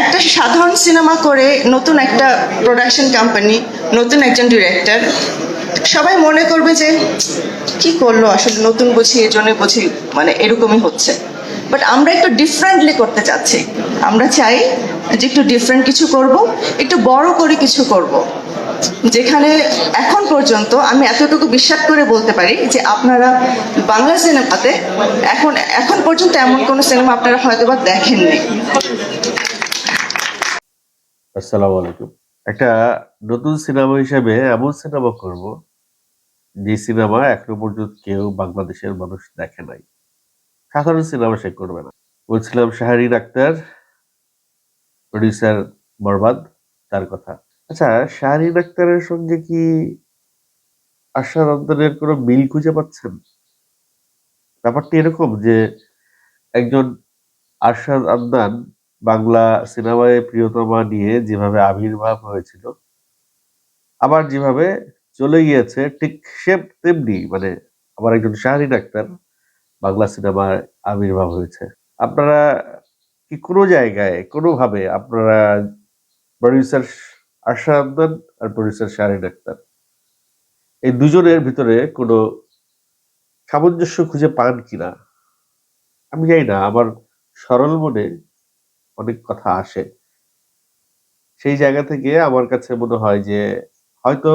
একটা সাধারণ সিনেমা করে নতুন একটা প্রোডাকশন কোম্পানি নতুন একজন ডিরেক্টর সবাই মনে করবে যে, কি করল আসলে নতুন বুঝি এই জন্য বুঝি মানে এরকমই হচ্ছে। বাট আমরা একটু ডিফারেন্টলি করতে চাচ্ছি। আমরা চাই যে একটু ডিফারেন্ট কিছু করব, একটু বড় করে কিছু করব। যেখানে এখন পর্যন্ত আমি এতটুকু বিশ্বাস করে বলতে পারি যে আপনারা বাংলা সিনেমাতে এখন এখন পর্যন্ত এমন কোনো সিনেমা আপনারা হয়তো বা দেখেননি। আসসালামু আলাইকুম। একটা নতুন সিনেমা হিসেবে এমন সিনেমা করব, যে সিনেমা এখনও পর্যন্ত কেউ বাংলাদেশের মানুষ দেখে নাই। সাধারণ সিনেমা সে করবে না। বলছিলাম শাহরিন আক্তার প্রডিউসার বরবাদ তার কথা। আচ্ছা শাহরিন আক্তারের সঙ্গে কি আশা রন্দনের কোনো মিল খুঁজে পাচ্ছেন? ব্যাপারটি এরকম যে একজন আরশাদ আদনান বাংলা সিনেমায় প্রিয়তমা নিয়ে যেভাবে আবির্ভাব হয়েছিল, আবার যেভাবে চলে গিয়েছে, ঠিক সে তেমনি মানে আবার একজন শাহরিন আক্তার বাংলা সিনেমার আবির্ভাব হয়েছে। আপনারা কি কোনো জায়গায়, কোনোভাবে আপনারা প্রডিউসার আদনান আর প্রডিউসার শাহরিন আক্তার এই দুজনের ভিতরে কোনো সামঞ্জস্য খুঁজে পান কিনা? আমি জানি না, আমার সরল মনে অনেক কথা আসে। সেই জায়গা থেকে আমার কাছে মনে হয় যে, হয়তো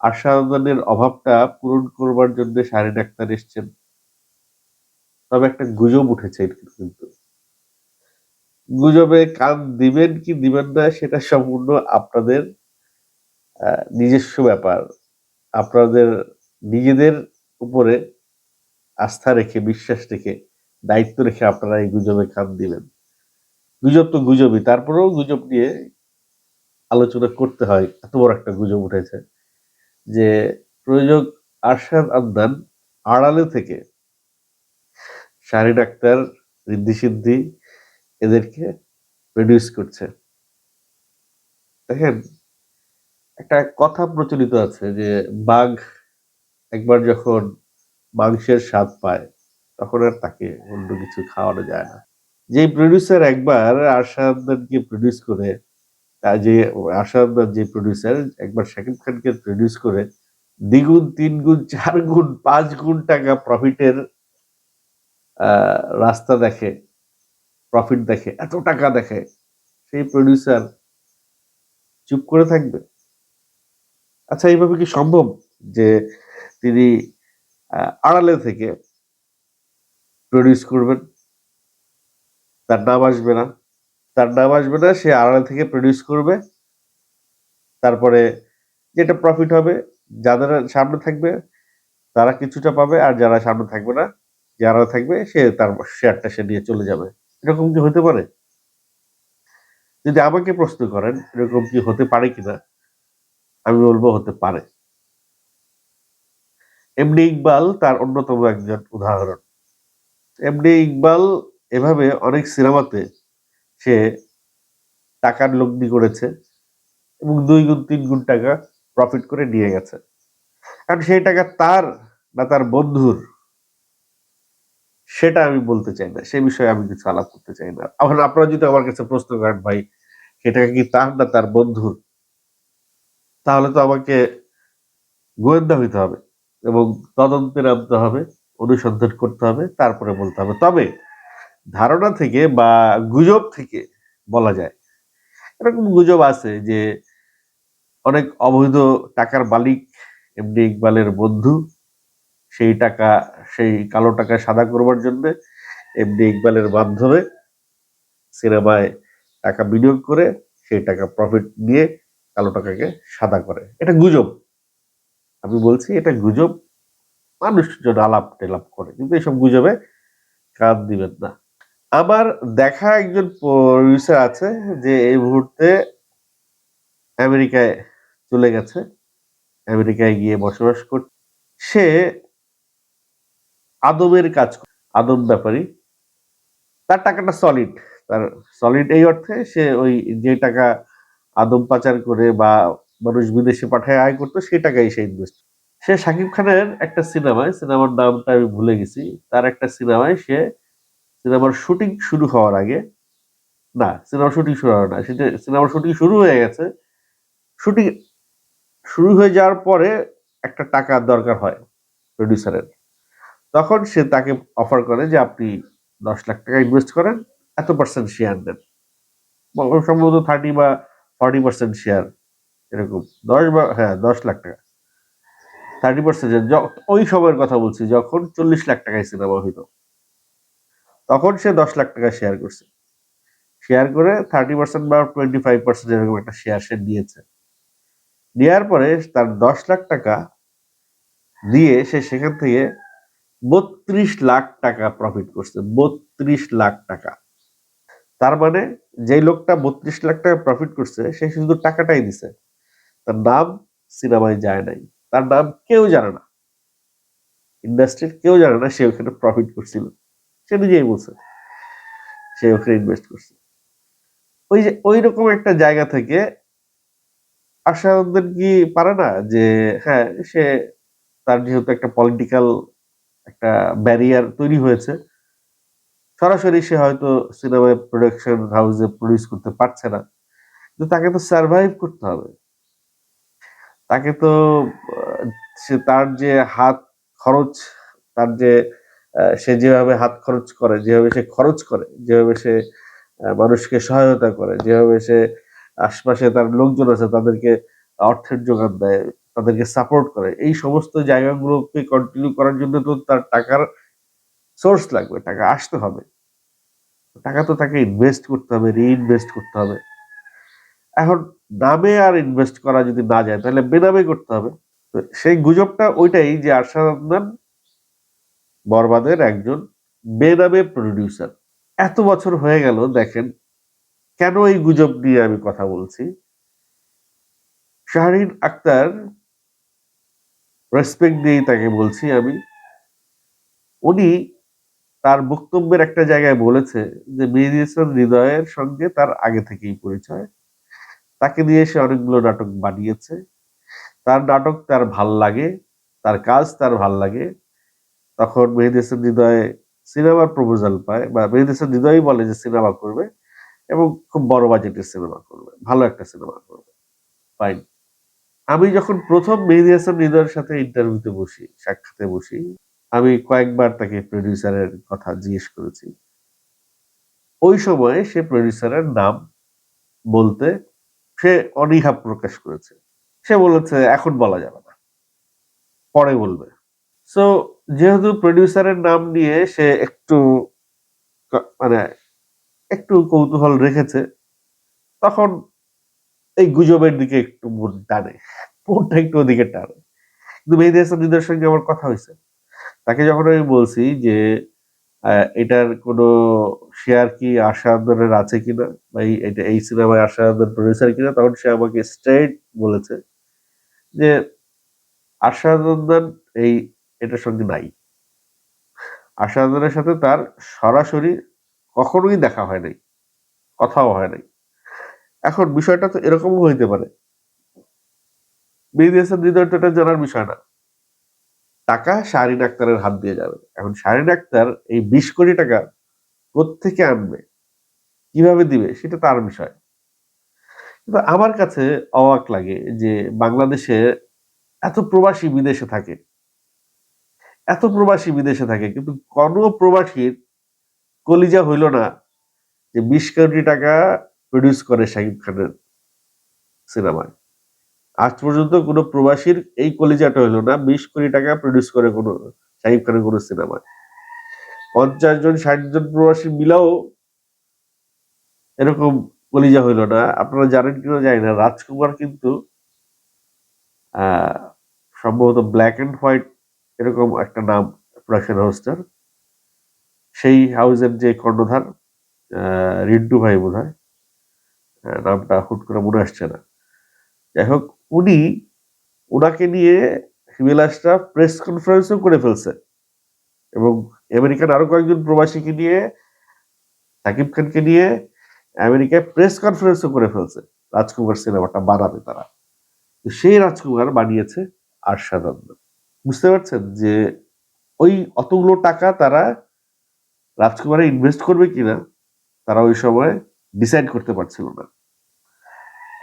আশাদানের অভাবটা পূরণ করবার জন্য শারীন আক্তার এসছেন। তবে একটা গুজব উঠেছে কিন্তু। গুজবে কান দিবেন কি দিবেন না সেটা সম্পূর্ণ আপনাদের নিজস্ব ব্যাপার। আপনাদের নিজেদের উপরে আস্থা রেখে, বিশ্বাস রেখে, দায়িত্ব রেখে আপনারা এই গুজবে কান দিবেন গুজব তো গুজবই, তারপরেও গুজব নিয়ে আলোচনা করতে হয়। এত বড় একটা গুজব উঠেছে যে প্রযোজক আরশাদ আদনান আড়ালে থেকে শাহিন আক্তার রিদ্ধি সিদ্ধি এদেরকে প্রডিউস করছে। দেখেন, একটা কথা প্রচলিত আছে যে বাঘ একবার যখন মাংসের স্বাদ পায়, তখন আর তাকে অন্য কিছু খাওয়ানো যায় না। যে প্রডিউসার একবার আশাদানকে প্রডিউস করে তা যে আশাদান যে প্রডিউসার একবার শাকিব খানকে প্রডিউস করে, দ্বিগুণ তিন গুণ চার গুণ পাঁচ গুণ টাকা প্রফিটের রাস্তা দেখে প্রফিট দেখে, এত টাকা দেখে, সেই প্রডিউসার চুপ করে থাকবে। আচ্ছা এইভাবে কি সম্ভব যে তিনি আড়ালে থেকে প্রডিউস করবেন? তার নাম আসবে না। তার নাম আসবে না, সে আড়াল থেকে প্রডিউস করবে। তারপরে যেটা প্রফিট হবে, যাদের সামনে থাকবে, তারা কিছুটা পাবে, আর যারা সামনে থাকবে না, যারা থাকবে, সে তার শেয়ারটা সে নিয়ে চলে যাবে। এরকম কি হতে পারে? যদি আমাকে প্রশ্ন করেন, এরকম কি হতে পারে কিনা, আমি বলব হতে পারে। এমনি ইকবাল তার অন্যতম একজন উদাহরণ। এমনি ইকবাল এভাবে অনেক সিনেমাতে সে টাকার লগ্নি করেছে এবং দুই গুণ, তিন গুণ টাকা প্রফিট করে নিয়ে গেছে। কারণ সেই টাকা তার না তার বন্ধুর, সেটা আমি বলতে চাই না। সে বিষয়ে আমি কিছু আলাপ করতে চাই না। আবার আপনারা যদি আমার কাছে প্রশ্ন করেন, ভাই, সে টাকা কি তার না তার বন্ধুর? তাহলে তো আমাকে গোয়েন্দা হইতে হবে এবং তদন্তে নামতে হবে, অনুসন্ধান করতে হবে, তারপরে বলতে হবে। তবে ধারণা থেকে বা গুজব থেকে বলা যায়। এরকম গুজব আছে যে অনেক অবৈধ টাকার মালিক, এমনি ইকবালের বন্ধু, সেই টাকা, সেই কালো টাকা সাদা করবার জন্য এমনি ইকবালের মাধ্যমে সিনেমায় টাকা বিনিয়োগ করে সেই টাকা প্রফিট নিয়ে কালো টাকাকে সাদা করে। এটা গুজব। আমি বলছি এটা গুজব। মানুষজন আলাপ টেলাপ করে। কিন্তু এইসব গুজবে কান দিবেন না। আমার দেখা একজন প্রডিউসার আছে যে এই মুহূর্তে আমেরিকায় চলে গেছে, আমেরিকায় গিয়ে বসবাস করছে সে আদমের কাজ। আদম ব্যাপারী তার টাকাটা সলিড তার সলিড এই অর্থে সে ওই যে টাকা আদম পাচার করে বা মানুষ বিদেশে পাঠায়, আয় করতো, সেই টাকাই সে ইনভেস্ট সে শাকিব খানের একটা সিনেমায়, সিনেমার নামটা আমি ভুলে গেছি, তার একটা সিনেমায় সে সিনেমার শুটিং শুরু হওয়ার আগে, না, সিনেমার শুটিং শুরু হয় না, সেটা সিনেমার শুটিং শুরু হয়ে গেছে। শুটিং শুরু হয়ে যাওয়ার পরে একটা টাকার দরকার হয় প্রডিউসারের তখন সে তাকে অফার করে যে, আপনি দশ লাখ টাকা ইনভেস্ট করেন, এত পার্সেন্ট শেয়ার দেন। সম্ভবত থার্টি বা ফর্টি পার্সেন্ট শেয়ার এরকম দশ বা হ্যাঁ দশ লাখ টাকা। থার্টি পার্সেন্ট ওই সময়ের কথা বলছি, যখন চল্লিশ লাখ টাকায় সিনেমা হইতো। তখন সে দশ লাখ টাকা শেয়ার করছে। শেয়ার করে থার্টি পার্সেন্ট বা টোয়েন্টি ফাইভ পার্সেন্ট এরকম একটা শেয়ার সে নিয়েছে। নেওয়ার পরে তার দশ লাখ টাকা দিয়ে সে সেখান থেকে বত্রিশ লাখ টাকা প্রফিট করছে, বত্রিশ লাখ টাকা। তার মানে যে লোকটা বত্রিশ লাখ টাকা প্রফিট করছে, সে শুধু টাকাটাই দিছে। তার নাম সিনেমায় যায় নাই। তার নাম কেউ জানে না। ইন্ডাস্ট্রির কেউ জানে না সে ওখানে প্রফিট করছিল। সে নিজেই বলছে, সে ওখানে ইনভেস্ট করছে। ওই যে ওই রকম একটা জায়গা থেকে আশাউদ্দিন কি পারে না যে হ্যাঁ সে তার যেহেতু একটা পলিটিক্যাল একটা ব্যারিয়ার তৈরি হয়েছে, সরাসরি সে হয়তো সিনেমায় প্রোডাকশন হাউসে প্রডিউস করতে পারছে না। কিন্তু তাকে তো সার্ভাইভ করতে হবে। তাকে তো সে তার যে হাত খরচ, তার যে সে যেভাবে হাত খরচ করে, যেভাবে সে খরচ করে, যেভাবে সে মানুষকে সহায়তা করে, যেভাবে সে আশপাশে তার লোকজন আছে তাদেরকে অর্থের যোগান দেয়, তাদেরকে সাপোর্ট করে, এই সমস্ত জায়গাগুলোকে কন্টিনিউ করার জন্য তো তার টাকার সোর্স লাগবে, টাকা আসতে হবে। টাকা তো তাকে ইনভেস্ট করতে হবে রিইনভেস্ট করতে হবে। এখন নামে আর ইনভেস্ট করা যদি না যায়, তাহলে বেনামে করতে হবে। সেই গুজবটা ওইটাই যে আদনান বরবাদের একজন বেনামে প্রডিউসার এত বছর হয়ে গেল, দেখেন, কেন এই গুজব নিয়ে আমি কথা বলছি? শাহরিন আক্তার রেসপেক্ট দিয়েই তাকে বলছি আমি। উনি তার বক্তব্যের একটা জায়গায় বলেছে যে, মেহেদী হৃদয়ের সঙ্গে তার আগে থেকেই পরিচয়। তাকে দিয়ে সে অনেকগুলো নাটক বানিয়েছে। তার নাটক তার ভালো লাগে, তার কাজ তার ভালো লাগে। তখন মেহেদী হাসান হৃদয় সিনেমার প্রপোজাল পায় বা মেহেদী হাসান হৃদয়ই বলে যে সিনেমা করবে এবং খুব বড় বাজেটের সিনেমা করবে, ভালো একটা সিনেমা করবে। ফাইন আমি যখন প্রথম মেহেদী হাসান হৃদয়ের সাথে ইন্টারভিউতে বসি, সাক্ষাতে বসি, আমি কয়েকবার তাকে প্রডিউসারের কথা জিজ্ঞেস করেছি। ওই সময়ে সে প্রডিউসারের নাম বলতে সে অনীহা প্রকাশ করেছে। সে বলেছে, এখন বলা যাবে না। পরে বলবে। সো যেহেতু প্রডিউসারের নাম নিয়ে সে একটু মানে একটু কৌতূহল রেখেছে, তখন এই গুজবের দিকে একটু মন টানে, মনটা একটু ওদিকে টানে। কিন্তু মেহেদী হাসান হৃদয়ের সঙ্গে আমার কথা হয়েছে। তাকে যখন আমি বলছি যে এটার কোনো শেয়ার কি আশা আন্দোলনের আছে কিনা, বা এটা, এই সিনেমায় আশা আন্দোলন প্রডিউসার কিনা, তখন সে আমাকে স্ট্রেট বলেছে যে, আশা আন্দোলন এই এটার সঙ্গে নাই আশা সাথে তার সরাসরি কখনোই দেখা হয় নাই, কথাও হয় নাই। এখন বিষয়টা তো এরকমও হইতে পারে। মেহেদী হাসান জানার বিষয় না। টাকা শাহরিন আক্তারের হাত দিয়ে যাবে। এখন শাহরিন আক্তার এই বিশ কোটি টাকা কোত্থেকে আনবে? কীভাবে দিবে? সেটা তার বিষয়। কিন্তু আমার কাছে অবাক লাগে যে বাংলাদেশে এত প্রবাসী বিদেশে থাকে। এত প্রবাসী বিদেশে থাকে, কিন্তু কোনো প্রবাসীর কলিজা হইল না যে বিশ কোটি টাকা প্রডিউস করে শাকিব খানের সিনেমায়। আজ পর্যন্ত কোনো প্রবাসীর এই কলিজাটা হইল না, বিশ কোটি টাকা প্রডিউস করে কোনো শাহিব খানের কোনো সিনেমায়। পঞ্চাশ জন, ষাট জন প্রবাসী মিলাও এরকম কলিজা হইল না। আপনারা জানেন কিনা জানি না, রাজকুমার কিন্তু সম্ভবত ব্ল্যাক অ্যান্ড হোয়াইট এরকম একটা নাম প্রোডাকশন হাউসটার সেই হাউসের যে কর্ণধার রিন্টু ভাই বোধ হয় নামটা হুট করে মনে আসছে না। যাই হোক, উনি ওনাকে নিয়ে হিমেল আশরাফ প্রেস কনফারেন্সও করে ফেলছে এবং আমেরিকান আরও কয়েকজন প্রবাসীকে নিয়ে, সাকিব খানকে নিয়ে আমেরিকায় প্রেস কনফারেন্সও করে ফেলছে। রাজকুমার সিনেমাটা বানাবে তারা। তো সেই রাজকুমার বানিয়েছে আদনান। বুঝতে পারছেন? যে ওই অতগুলো টাকা তারা রাজকুমারে ইনভেস্ট করবে কিনা, তারা ওই সময় ডিসাইড করতে পারছিল না।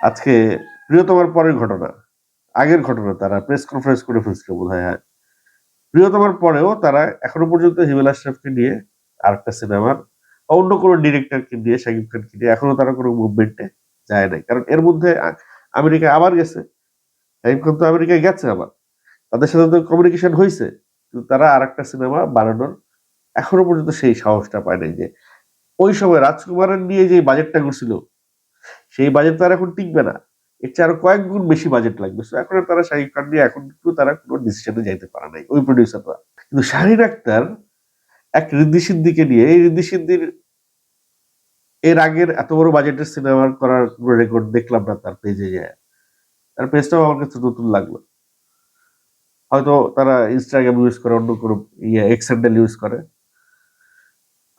আজকে প্রিয়তমার পরের ঘটনা, আগের ঘটনা তারা প্রেস কনফারেন্স করে ফেলছিল বোধ হয়। হ্যাঁ প্রিয়তমার পরেও তারা এখনও পর্যন্ত হিমেল আশরাফকে নিয়ে আরেকটা সিনেমার অন্য কোনো ডিরেক্টরকে নিয়ে, শাকিব খানকে নিয়ে এখনও তারা কোনো মুভমেন্টে যায় নাই। কারণ এর মধ্যে আমেরিকা আবার গেছে, শাকিব খান তো আমেরিকায় গেছে আবার। তাদের সাথে তো কমিউনিকেশন হয়েছে কিন্তু তারা আর একটা সিনেমা বানানোর এখনও পর্যন্ত সেই সাহসটা পায় নাই যে ওই সময় রাজকুমারের নিয়ে যে বাজেটটা করছিল সেই বাজেট তো আর এখন টিকবে না। এর চেয়ে আরও কয়েক গুণ বেশি বাজেট লাগবে। এখন তারা শাহিদ খান নিয়ে এখন কিন্তু তারা কোনো ডিসিশনে যাইতে পারে নাই, ওই প্রডিউসাররা কিন্তু শাহিন আক্তার এক রিদ্ধি সিদ্দিকে নিয়ে, এই রিদ্ধি সিদ্দির এর আগের এত বড় বাজেটের সিনেমা করার রেকর্ড দেখলাম না তার পেজে যায়। তার পেজটাও আমার কাছে নতুন লাগল। হয়তো তারা ইনস্টাগ্রাম ইউজ করে, অন্য কোনো ইয়ে এক্সেন্ডেল ইউজ করে।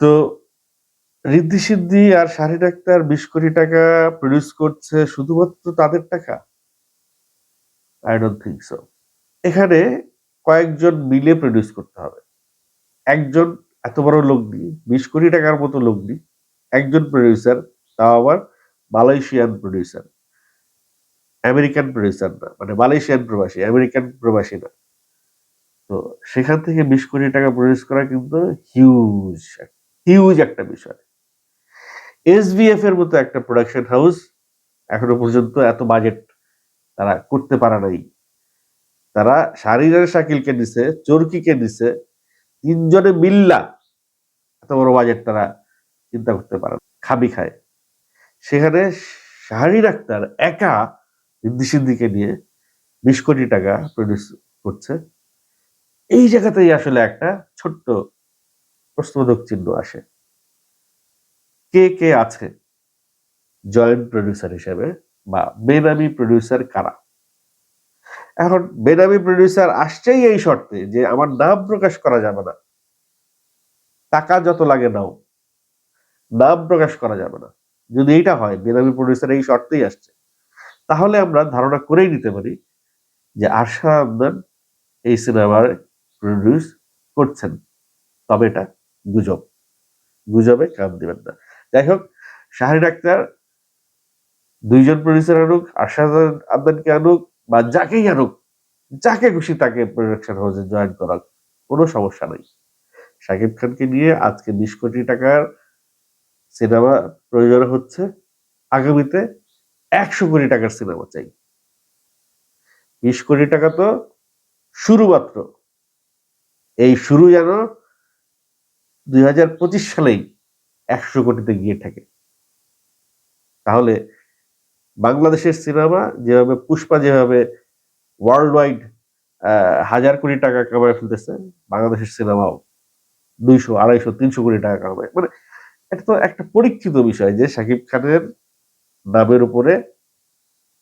তো রিদ্ধি সিদ্ধি আর শাহিন আক্তার বিশ কোটি টাকা প্রডিউস করছে শুধুমাত্র তাদের টাকা? আই ডোন্ট থিঙ্ক সো এখানে কয়েকজন মিলে প্রডিউস করতে হবে। একজন এত বড় লোক নেই, বিশ কোটি টাকার মতো লোক নেই, একজন প্রডিউসার তাও আবার মালয়েশিয়ান প্রডিউসার আমেরিকান প্রডিউসার না মানে মালয়েশিয়ান প্রবাসী আমেরিকান প্রবাসী না। তো সেখান থেকে বিশ কোটি টাকা প্রডিউস করা কিন্তু হিউজ হিউজ একটা বিষয়। এসবিএফ এর মতো একটা প্রোডাকশন হাউস এখনও পর্যন্ত এত বাজেট তারা করতে পারা নাই। তারা শারিরার শাকিলকে দিছে, চরকিকে দিছে, তিনজনে মিল্লা এত বড় বাজেট তারা চিন্তা করতে পারে। খাবি খায়। সেখানে শাহরির আক্তার একা সিদ্দিকে নিয়ে বিশ কোটি টাকা প্রডিউস করছে। এই জায়গাতেই আসলে একটা ছোট্ট প্রশ্নবোধক চিহ্ন আসে। কে কে আছে জয়েন্ট প্রডিউসার হিসেবে বা বেনামি প্রডিউসার কারা? এখন বেনামি প্রডিউসার আসছেই এই শর্তে যে আমার নাম প্রকাশ করা যাবে না। টাকা যত লাগে নাও। নাম প্রকাশ করা যাবে না। যদি এইটা হয়, বেনামি প্রডিউসার এই শর্তেই আসছে। তাহলে আমরা ধারণা করেই নিতে পারি যে আশা আন্দান এই সিনেমার প্রডিউস করছেন, তবে এটা গুজব। গুজবে কান দিবেন না। যাই হোক শাহিন আক্তার দুইজন প্রডিউসার আনুক আশা আদানকে আনুক, বা যাকেই আনুক, যাকে খুশি তাকে প্রোডাকশন হাউসে জয়েন করার কোনো সমস্যা নেই। শাকিব খানকে নিয়ে আজকে বিশ কোটি টাকার সিনেমা প্রয়োজন হচ্ছে, আগামীতে একশো কোটি টাকার সিনেমা চাই। বিশ কোটি টাকা তো শুরু মাত্র। এই শুরু যেন দুই হাজার পঁচিশ সালেই একশো কোটিতে গিয়ে থাকে তাহলে বাংলাদেশের সিনেমা যেভাবে, পুষ্পা যেভাবে ওয়ার্ল্ড ওয়াইড হাজার কোটি টাকা কামায় ফেলতেছে, বাংলাদেশের সিনেমাও দুইশো, আড়াইশো, তিনশো কোটি টাকা কামায়। মানে এটা তো একটা পরীক্ষিত বিষয় যে শাকিব খানের নামের উপরে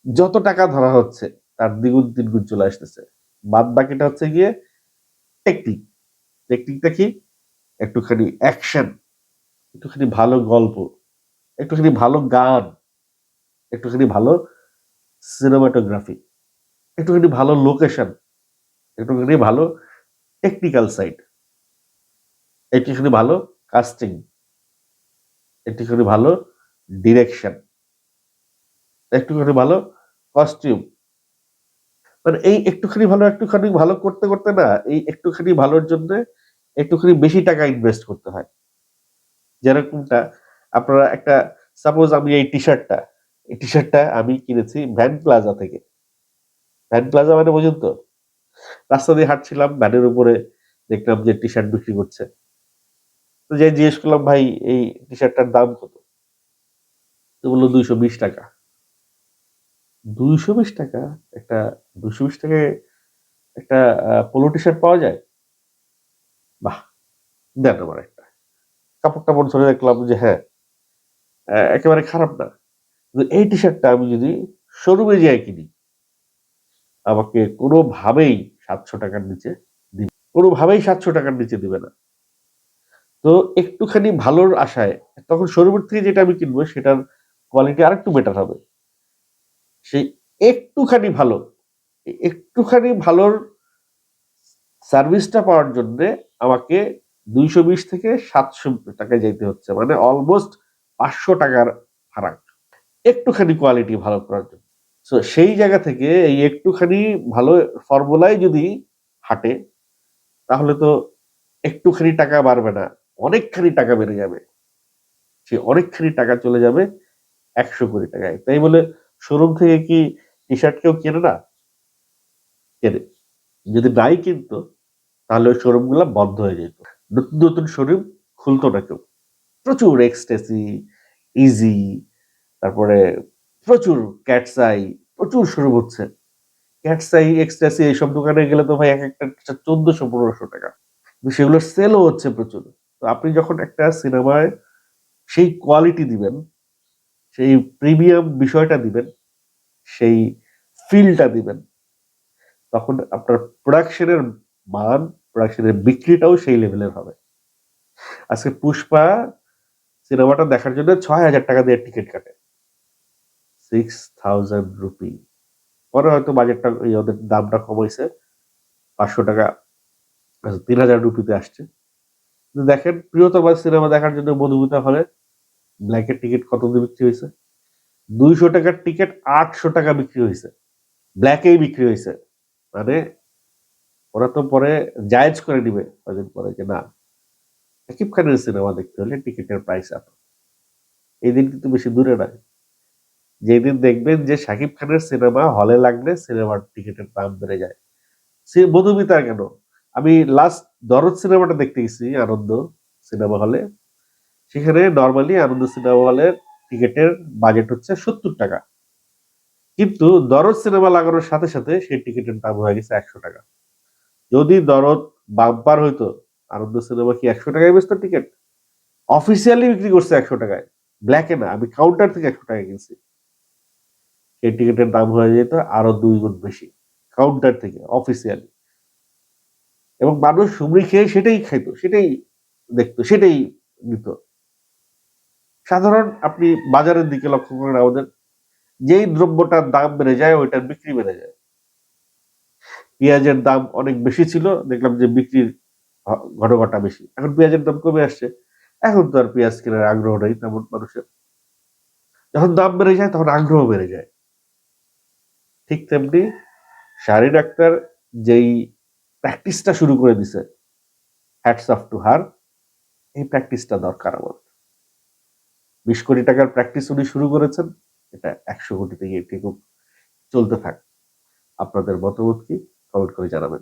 যত টাকা ধরা হচ্ছে, তার দ্বিগুণ তিনগুণ চলে আসতেছে। বাদ বাকিটা হচ্ছে গিয়ে টেকনিক টেকনিকটা কি? একটুখানি অ্যাকশন একটুখানি ভালো গল্প. একটুখানি ভালো গান. একটুখানি ভালো সিনেমাটোগ্রাফি একটুখানি ভালো লোকেশন একটুখানি ভালো টেকনিক্যাল সাইড একটুখানি ভালো কাস্টিং একটুখানি ভালো ডিরেকশন একটুখানি ভালো কস্টিউম মানে এই একটুখানি ভালো একটুখানি ভালো করতে করতে না এই একটুখানি ভালোর জন্য একটুখানি বেশি টাকা ইনভেস্ট করতে হয়। যেরকমটা আপনারা একটা সাপোজ আমি এই টি শার্টটা এই টি শার্টটা আমি কিনেছি ভ্যান প্লাজা থেকে। ভ্যান প্লাজা মানে বুঝুন তো, রাস্তা দিয়ে হাঁটছিলাম ভ্যানের উপরে দেখলাম যে টি শার্ট বিক্রি করছে। তো যাই জিজ্ঞেস করলাম, ভাই, এই টি শার্টটার দাম কত? তো বলল দুইশো বিশ টাকা। দুইশো বিশ টাকা একটা, দুইশো বিশ টাকায় একটা পোলো টি শার্ট পাওয়া যায়? বাহ, দেন আমার একটা। কাপড় টাপড় ধরে দেখলাম যে হ্যাঁ একেবারে খারাপ না। কিন্তু এই টি শার্টটা আমি যদি শোরুমে যাই কিনি, আমাকে কোনোভাবেই সাতশো টাকার নিচে দিবে কোনোভাবেই সাতশো টাকার নিচে দিবে না। তো একটুখানি ভালোর আশায়, তখন শোরুমের থেকে যেটা আমি কিনবো, সেটার কোয়ালিটি আরেকটু বেটার হবে। সেই একটুখানি ভালো, একটুখানি ভালোর সার্ভিসটা পাওয়ার জন্য আমাকে দুইশো বিশ থেকে সাতশো টাকায় যাইতে হচ্ছে মানে অলমোস্ট পাঁচশো টাকার ফারাক। একটুখানি কোয়ালিটি ভালো করার জন্য। সো সেই জায়গা থেকে এই একটুখানি ভালো ফর্মুলায় যদি হাঁটে, তাহলে তো একটুখানি টাকা বাড়বে না, অনেকখানি টাকা বেড়ে যাবে। সে অনেকখানি টাকা চলে যাবে একশো কোটি টাকায়। তাই বলে শোরুম থেকে কি টি শার্ট কেউ কেনে না? কেনে। যদি নাই কিনতো, তাহলে ওই শোরুমগুলা বন্ধ হয়ে যেত। নতুন নতুন শোরুম খুলতো না কেউ। প্রচুর এক্সটেসি ইজি তারপরে প্রচুর ক্যাটসাই প্রচুর শোরুম হচ্ছে। ক্যাটসাই এক্সটেসি এইসব দোকানে গেলে তো ভাই এক একটা চোদ্দশো, পনেরোশো টাকা। সেগুলোর সেলও হচ্ছে প্রচুর। তো আপনি যখন একটা সিনেমায় সেই কোয়ালিটি দিবেন সেই প্রিমিয়াম বিষয়টা দিবেন, সেই ফিলটা দিবেন, তখন আপনার প্রোডাকশনের মান প্রোডাকশনের বিক্রিটাও সেই লেভেলের হবে। আজকে পুষ্পা সিনেমাটা দেখার জন্য ছয় হাজার টাকা দিয়ে টিকিট কাটে। সিক্স থাউজেন্ড রুপি পরে হয়তো বাজেটটা ওদের দামটা কমাইছে, পাঁচশো টাকা, তিন হাজার রুপিতে আসছে। দেখেন, প্রিয়তমা সিনেমা দেখার জন্য মধুমিতা হলে ব্ল্যাকের টিকিট কত দিয়ে বিক্রি হয়েছে? দুইশো টাকার টিকিট আটশো টাকা বিক্রি হয়েছে। ব্ল্যাকেই বিক্রি হয়েছে। মানে ওরা তো পরে জায়েজ করে নিবে কদিন পরে যে না সাকিব খানের সিনেমা দেখতে হলে টিকিটের প্রাইস এত এই দিন কিন্তু বেশি দূরে নয়। যেদিন দেখবেন যে সাকিব খানের সিনেমা হলে লাগলে সিনেমার টিকিটের দাম বেড়ে যায়। সে মধুমিতা কেন? আমি লাস্ট দরদ সিনেমাটা দেখতে গেছি, আনন্দ সিনেমা হলে। সেখানে নর্মালি আনন্দ সিনেমা হলের টিকিটের বাজেট হচ্ছে সত্তর টাকা। কিন্তু দরদ সিনেমা লাগানোর সাথে সাথে সেই টিকিটের দাম হয়ে গেছে একশো টাকা। যদি দরদ বাম্পার হইতো, আনন্দ সিনেমা কি একশো টাকায় বেচতো টিকিট অফিসিয়ালি বিক্রি করছে একশো টাকায়। ব্ল্যাকে না, আমি কাউন্টার থেকে একশো টাকা কিনছি। সেই টিকিটের দাম হয়ে যেত আরও দুই গুণ বেশি কাউন্টার থেকে অফিসিয়ালি এবং মানুষ সুমরি খেয়ে সেটাই খাইতো, সেটাই দেখতো, সেটাই নিত। সাধারণ আপনি বাজারের দিকে লক্ষ্য করেন আমাদের, যেই দ্রব্যটার দাম বেড়ে যায় ওইটার বিক্রি বেড়ে যায়। পেঁয়াজের দাম অনেক বেশি ছিল, দেখলাম যে বিক্রির ঘ- ঘটঘটা বেশি। এখন পেঁয়াজের দাম কমে আসছে। এখন তো আর পেঁয়াজ কেনার আগ্রহ নেই তেমন মানুষের। যখন দাম বেড়ে যায় তখন আগ্রহ বেড়ে যায়। ঠিক তেমনি শাড়ি ডাক্তার যেই প্র্যাকটিসটা শুরু করে দিছে হ্যাটস অফ টু হার এই প্র্যাকটিসটা দরকার আমার বিশ কোটি টাকার প্র্যাকটিস উনি শুরু করেছেন, এটা একশো কোটি থেকে ঠিক চলতে থাক। আপনাদের মতামত কি? কমেন্ট করে জানাবেন।